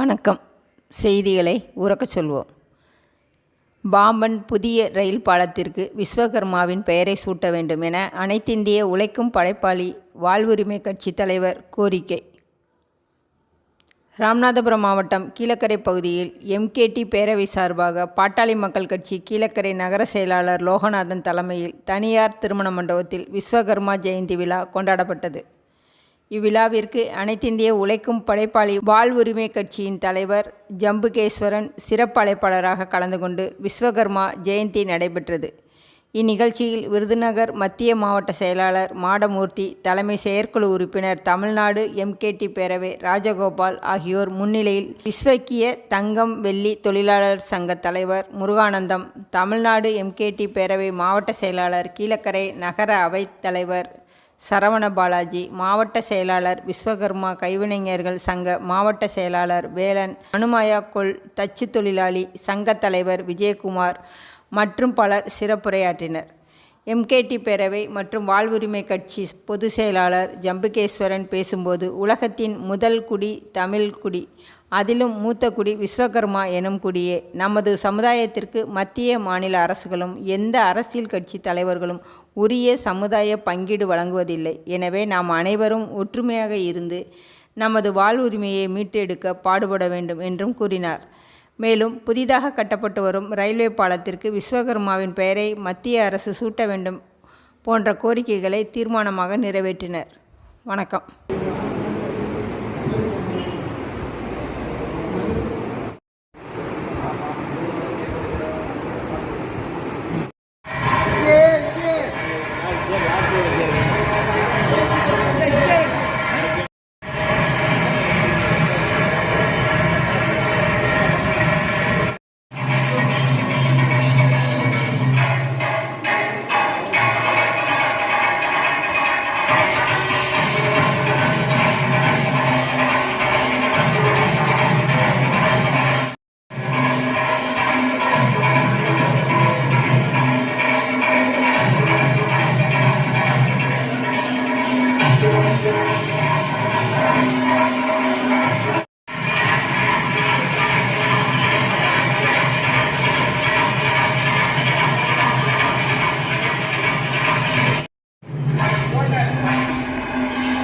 வணக்கம். செய்திகளை உறக்கச் சொல்வோம். பாம்பன் புதிய ரயில் பாலத்திற்கு விஸ்வகர்மாவின் பெயரை சூட்ட வேண்டும் என அனைத்திந்திய உழைக்கும் படைப்பாளி வாழ்வுரிமை கட்சி தலைவர் கோரிக்கை. ராமநாதபுரம் மாவட்டம் கீழக்கரை பகுதியில் எம்கேடி பேரவை சார்பாக பாட்டாளி மக்கள் கட்சி கீழக்கரை நகர செயலாளர் லோகநாதன் தலைமையில் தனியார் திருமண மண்டபத்தில் விஸ்வகர்மா ஜெயந்தி விழா கொண்டாடப்பட்டது. இவ்விழாவிற்கு அனைத்திந்திய உழைக்கும் படைப்பாளி வாழ்வுரிமை கட்சியின் தலைவர் ஜம்புகேஸ்வரன் சிறப்பு அழைப்பாளராக கலந்து கொண்டு விஸ்வகர்மா ஜெயந்தி நடைபெற்றது. இந்நிகழ்ச்சியில் விருதுநகர் மத்திய மாவட்ட செயலாளர் மாடமூர்த்தி தலைமை செயற்குழு உறுப்பினர் தமிழ்நாடு எம்கேடி பேரவை ராஜகோபால் ஆகியோர் முன்னிலையில் விஸ்வக்கிய தங்கம் வெள்ளி தொழிலாளர் சங்க தலைவர் முருகானந்தம் தமிழ்நாடு எம்கேடி பேரவை மாவட்ட செயலாளர் கீழக்கரை நகர அவைத் தலைவர் சரவண பாலாஜி மாவட்ட செயலாளர் விஸ்வகர்மா கைவினைஞர்கள் சங்க மாவட்ட செயலாளர் வேலன் அனுமாயா கொள் தச்சு தொழிலாளி சங்க தலைவர் விஜயகுமார் மற்றும் பலர் சிறப்புரையாற்றினர். எம்கேடி பேரவை மற்றும் வாழ்வுரிமை கட்சி பொதுச் செயலாளர் ஜம்புகேஸ்வரன் பேசும்போது உலகத்தின் முதல் குடி தமிழ் குடி அதிலும் மூத்த குடி விஸ்வகர்மா எனும் குடியே. நமது சமுதாயத்திற்கு மத்திய மாநில அரசுகளும் எந்த அரசியல் கட்சி தலைவர்களும் உரிய சமுதாய பங்கீடு வழங்குவதில்லை. எனவே நாம் அனைவரும் ஒற்றுமையாக இருந்து நமது வாழ்வுரிமையை மீட்டெடுக்க பாடுபட வேண்டும் என்றும் கூறினார். மேலும் புதிதாக கட்டப்பட்டு வரும் ரயில்வே பாலத்திற்கு விஸ்வகர்மாவின் பெயரை மத்திய அரசு சூட்ட வேண்டும் போன்ற கோரிக்கைகளை தீர்மானமாக நிறைவேற்றினர். வணக்கம்.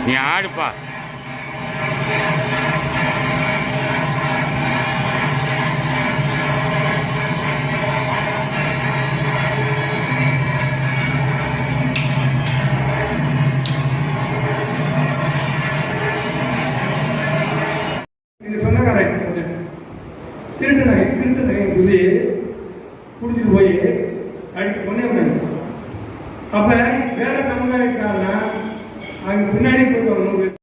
நீ ஆடுப்பா. திருட்டு சொல்லி குடிச்சிட்டு போய் அடிச்சு கொண்டே அப்ப வேற சமுதாயக்காரனா அங்க பின்னாடி போய்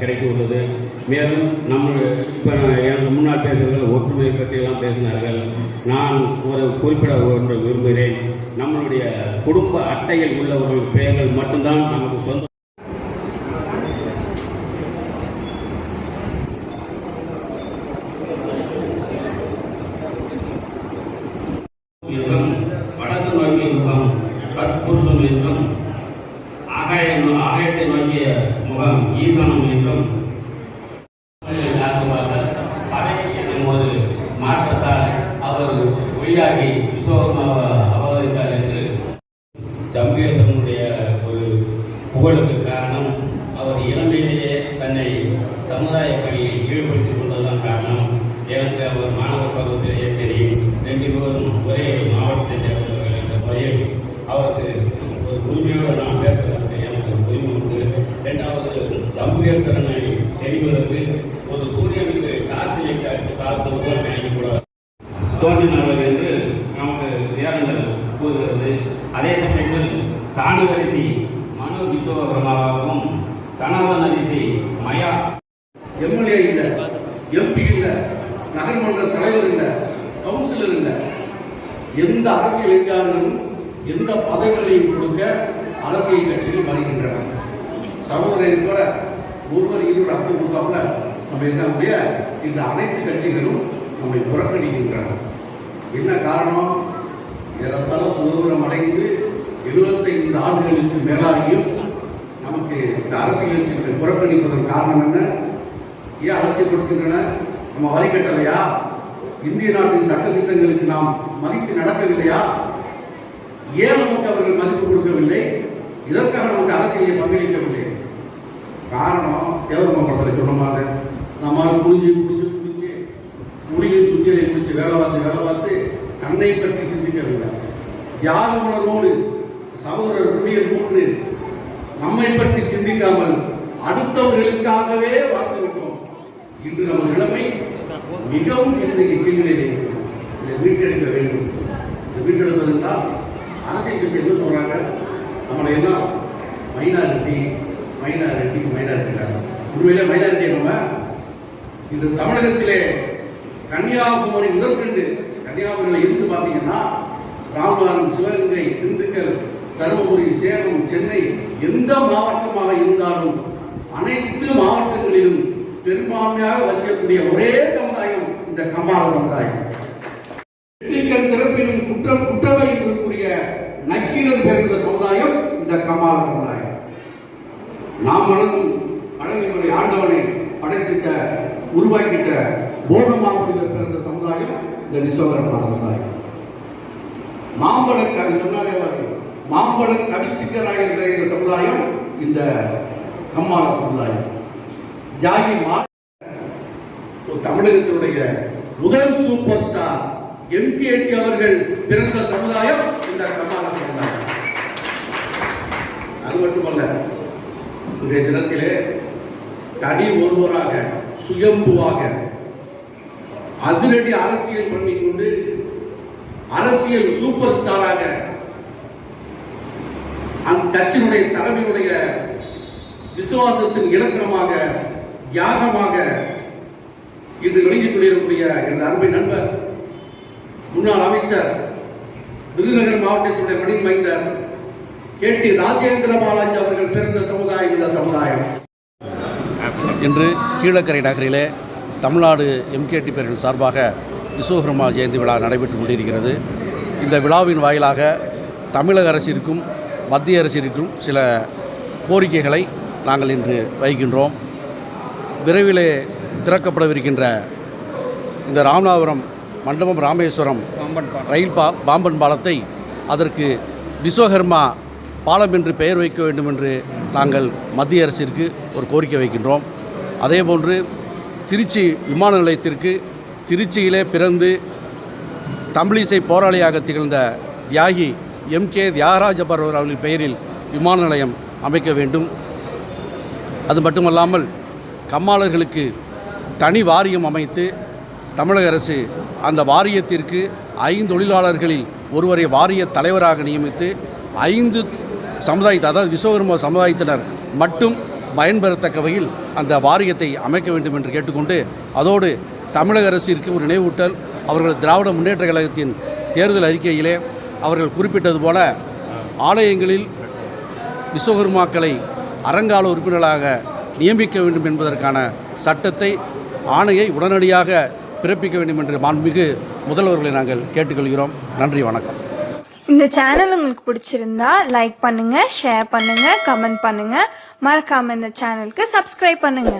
கிடைக்க உள்ளது மேலும் நம்ம இப்போ எனக்கு முன்னாள் பேசுகிறவர்கள் ஒற்றுமை பற்றியெல்லாம் பேசினார்கள். நான் ஒரு குறிப்பிட ஒன்று விரும்புகிறேன். நம்மளுடைய குடும்ப அட்டையில் உள்ளவர்கள் பெயர்கள் மட்டும்தான் நமக்கு சொந்த பார்த்தால் அவர் பொய்யாகி விஸ்வகர்மாவை அவதரித்தார் என்று ஜம்பேஸ்வரனுடைய ஒரு புகழுக்கு காரணம் அவர் இளமையிலேயே தன்னை சமுதாய பணியில் ஈடுபடுத்திக் கொண்டதுதான் காரணம். எனக்கு அவர் மாணவர் பருவத்திலேயே தெரியும். ரெண்டு பேரும் ஒரே மாவட்டத்தை சேர்ந்தவர்கள் என்ற முறையில் அவருக்கு ஒரு உரிமையோடு நான் பேசுவதற்கு எனக்கு உரிமை உண்டு இரண்டாவது ஜம்புகேஸ்வரனை தெரிவதற்கு ஒரு சூரியனுக்கு டார்ச்சிலை காட்சி பார்ப்பது போல் நினைக்கக்கூடாது தோன்றினார்கள் என்று நமக்கு வேதங்கள் கூறுகிறது அதே சமயத்தில் சாணுவரிசி மனு விஸ்வகர்மாவாகவும் சனவன் அரிசி மயா. எம்எல்ஏ இல்ல எம்பி இல்லை நகர்மன்ற தலைவர் இல்லை கவுன்சிலர் இல்லை. எந்த அரசியல் அதிகாரிகளும் எந்த பதவிகளையும் கொடுக்க அரசியல் கட்சிகள் வருகின்றன. சகோதரன் கூட ஒருவர் இருவர் அப்படி கொடுத்தாப்புல நம்ம என்னுடைய இந்த அனைத்து கட்சிகளும் நம்மை புறக்கணிக்கின்றன. என்ன காரணம்? ஏறத்தாழ சுதந்திரம் அடைந்து எழுபத்தைந்து ஆண்டுகளுக்கு மேலாகியும் நமக்கு இந்த அரசியல் கட்சிகளை புறக்கணிப்பதன் காரணம் என்ன? ஏன் அலட்சியப்படுத்துகின்றன நம்ம வரி கட்டலையா? இந்திய நாட்டின் சட்ட திட்டங்களுக்கு நாம் மதித்து நடக்கவில்லையா? ஏன் நமக்கு அவர்கள் மதிப்பு கொடுக்கவில்லை. இதற்காக நமக்கு அரசியலை பங்களிக்கவில்லை? காரணம் தேவரம படத்தில் சொன்ன மாதிரி நம்ம குடிஞ்சு குடிஞ்சு குடிஞ்சு முடியும் சுத்தியலை குடிச்சு வேலை பார்த்து வேலை பார்த்து தன்னை பற்றி தியாக உணர்வோடு சகோதரர் குடியல் போன்று நம்மை பற்றி சிந்திக்காமல் அடுத்தவர்களுக்காகவே வாழ்ந்து விட்டோம் இன்று நம்ம நிலைமை மிகவும் இன்றைக்கு கீழ்நிலையில் இதை மீட்டெடுக்க வேண்டும். இதை மீட்டெடுப்பதென்றால் அரசியல் கட்சி என்ன சொல்றாங்க? நம்மளை எல்லாம் மைனாரிட்டி மைனாரிட்டி மைனாரிட்டிக்காக உண்மையிலே மைனாரிட்டி நம்ம. இந்த தமிழகத்திலே கன்னியாகுமரி முதற்கண்டு கன்னியாகுமரியில் இருந்து பார்த்தீங்கன்னா ராமநாதன் சிவகங்கை திண்டுக்கல் தருமபுரி சேலம் சென்னை எந்த மாவட்டமாக இருந்தாலும் அனைத்து மாவட்டங்களிலும் பெரும்பான்மையாக வசிக்கக்கூடிய ஒரே சமுதாயம் இந்த கம்மாள சமுதாயம். வெற்றிக்கண் திறப்பிலும் குற்றம் குற்றவை இருக்கக்கூடிய நக்கீரன் பிறந்த சமுதாயம் இந்த கம்மாள சமுதாயம். நாம் மனதும் வழங்கினுடைய ஆண்டவனை படைத்திட்ட உருவாக்கிட்ட போனமாபுரியில் பிறந்த சமுதாயம் இந்த விஸ்வகர்மா சமுதாயம். மாம்பழ கவி சொன்னாலே வரும். மாம்பழம் கவிச்சிக்கராக இருக்கிற இந்த சமுதாயம் இந்த கம்மாள சமுதாயம் ஜாகி மா தமிழகத்தினுடைய முதல் சூப்பர் ஸ்டார் எம்கேடி அவர்கள் பிறந்த சமுதாயம் இந்த கம்மாள சமுதாயம் அது மட்டுமல்ல இன்றைய தினத்திலே தனி ஒருவராக சுயம்புவாக அதிரடி அரசியல் பண்ணிக்கொண்டு அரசியல் சூப்பர் ஸ்டாராக அந்த கட்சியினுடைய தலைமையுடைய விசுவாசத்தின் இலக்கணமாக தியாகமாக இன்று விளங்கிக் கொண்டிருக்கக்கூடிய எனது அருமை நண்பர் முன்னாள் அமைச்சர் விருதுநகர் மாவட்டத்தினுடைய மணி மைந்தர் கே. டி. ராஜேந்திர பாலாஜி அவர்கள் பிறந்த சமுதாயம் இந்த சமுதாயம். இன்று கீழக்கரை நகரிலே தமிழ்நாடு எம்கேடி பேரின் சார்பாக விஸ்வகர்மா ஜெயந்தி விழா நடைபெற்று கொண்டிருக்கிறது. இந்த விழாவின் வாயிலாக தமிழக அரசிற்கும் மத்திய அரசிற்கும் சில கோரிக்கைகளை நாங்கள் இன்று வைக்கின்றோம். விரைவிலே திறக்கப்படவிருக்கின்ற இந்த ராமநாதபுரம் மண்டபம் ராமேஸ்வரம் ரயில் பா பாம்பன் பாலத்தை அதற்கு விஸ்வகர்மா பாலம் என்று பெயர் வைக்க வேண்டும் என்று நாங்கள் மத்திய அரசிற்கு ஒரு கோரிக்கை வைக்கின்றோம். அதேபோன்று திருச்சி விமான நிலையத்திற்கு திருச்சியிலே பிறந்து தமிழிசை போராளியாக திகழ்ந்த தியாகி எம் கே தியாகராஜபர் அவர்களின் பெயரில் விமான நிலையம் அமைக்க வேண்டும். அது மட்டுமல்லாமல் கம்மாளர்களுக்கு தனி வாரியம் அமைத்து தமிழக அரசு அந்த வாரியத்திற்கு ஐந்து தொழிலாளர்களில் ஒருவரை வாரிய தலைவராக நியமித்து ஐந்து சமுதாயத்தை அதாவது விஸ்வகர்ம சமுதாயத்தினர் மட்டும் பயன்பெறத்தக்க வகையில் அந்த வாரியத்தை அமைக்க வேண்டும் என்று கேட்டுக்கொண்டு அதோடு தமிழக அரசிற்கு ஒரு நினைவூட்டல். அவர்கள் திராவிட முன்னேற்ற கழகத்தின் தேர்தல் அறிக்கையிலே அவர்கள் குறிப்பிட்டது போல ஆலயங்களில் விஸ்வகர்மாக்களை அறங்கால உறுப்பினர்களாக நியமிக்க வேண்டும் என்பதற்கான சட்டத்தை ஆணையை உடனடியாக பிறப்பிக்க வேண்டும் என்று மாண்புமிகு முதல்வர்களை நாங்கள் கேட்டுக்கொள்கிறோம். நன்றி வணக்கம். இந்த சேனல் உங்களுக்கு பிடிச்சிருந்தா லைக் பண்ணுங்க ஷேர் பண்ணுங்க கமெண்ட் பண்ணுங்க. மறக்காம இந்த சேனலுக்கு சப்ஸ்கிரைப் பண்ணுங்க.